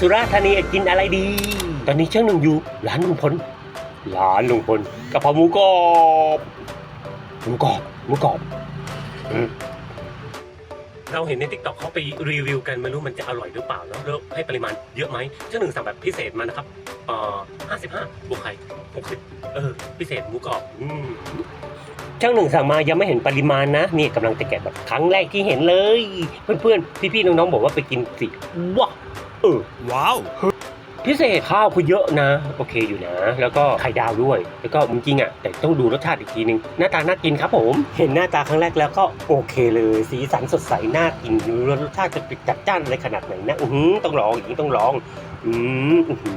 สุราษฎร์ธานีกินอะไรดี ตอนนี้เช่างหนึ่งอยู่ร้านลุงพลร้านลุงพลกะเพราหมูกรอบหมูกรอบหมูกรอบอืมเราเห็นในทิกตอกเขาไปรีวิวกันไม่รู้มันจะอร่อยหรือเปล่าแล้วแล้วให้ปริมาณเยอะไหมเช่างหนึ่งสั่งแบบพิเศษมานะครับเอ่อ55บวกไข่60เออพิเศษหมูกรอบอืมช่างหนึ่งสั่งมายังไม่เห็นปริมาณนะนี่กำลังจะแกะแบบครั้งแรกที่เห็นเลย เพื่อนๆ พี่ๆ น้องๆ บอกว่าไปกินสิว้าเออว้าว พิเศษข้าวคือเยอะนะ โอเคอยู่นะ แล้วก็ไข่ดาวด้วย แล้วก็จริงๆอะ แต่ต้องดูรสชาติอีกทีนึง หน้าตาน่ากินครับผม เห็นหน้าตาครั้งแรกแล้วก็โอเคเลย สีสันสดใสน่ากินรสชาติจะจัดจ้านอะไรขนาดไหนนะอือหือต้องลองอย่างนี้ต้องลอง อืมอือหื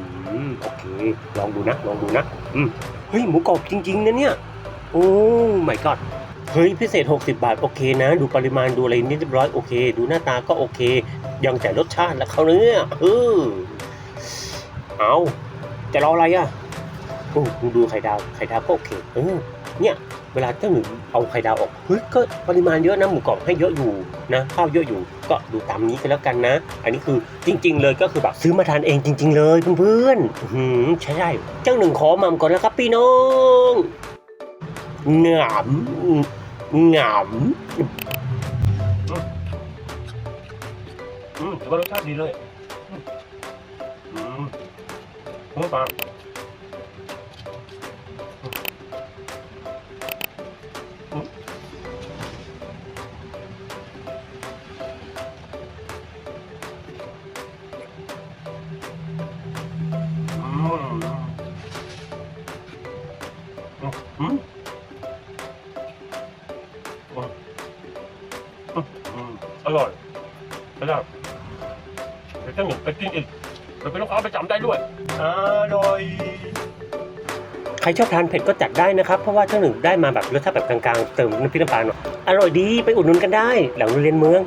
อโอเค ลองดูนะ ลองดูนะ อืมเฮ้ยหมูกรอบจริง ๆนะเนี่ย โอ้ my god เฮ้ยพิเศษ 60 บาท โอเคนะ ดูปริมาณดูอะไรนี่เรียบร้อยโอเค ดูหน้าตาก็โอเค ยังแต่รสชาติแล้วเขาเนี่ยเออเอาจะรออะไรอะโอ้ดูดูไข่ดาวไข่ดาวก็โอเคเออเนี่ย เวลาเจ้าหนึ่งเอาไข่ดาวออกเฮ้ยก็ปริมาณเยอะนะหมูกรอบให้เยอะอยู่นะข้าวเยอะอยู่ ก็ดูตามนี้กันแล้วกันนะ อันนี้คือจริง ๆ เลยก็คือแบบซื้อมาทานเองจริง ๆ เลยเพื่อนๆอื้อหือใช่ได้เจ้าหนึ่งขอมัมก่อนนะครับพี่น้องหงามหงาม อืมแต่ว่ารสชาติดีเลยอืมเพิ่มปลาอืมอร่อยอร่อยเดี๋ยวจะหนึ่งไปกินอีกไปเป็นลูกค้าประจำได้ด้วยอร่อย ใครชอบทานเผ็ดก็จัดได้นะครับ เพราะว่าเจ้าหนึ่งได้มาแบบรสชาติแบบกลางๆ เติมน้ำพริกน้ำปลาหน่อยอร่อยดีไปอุดหนุนกันได้หลังโรงเรียนเมือง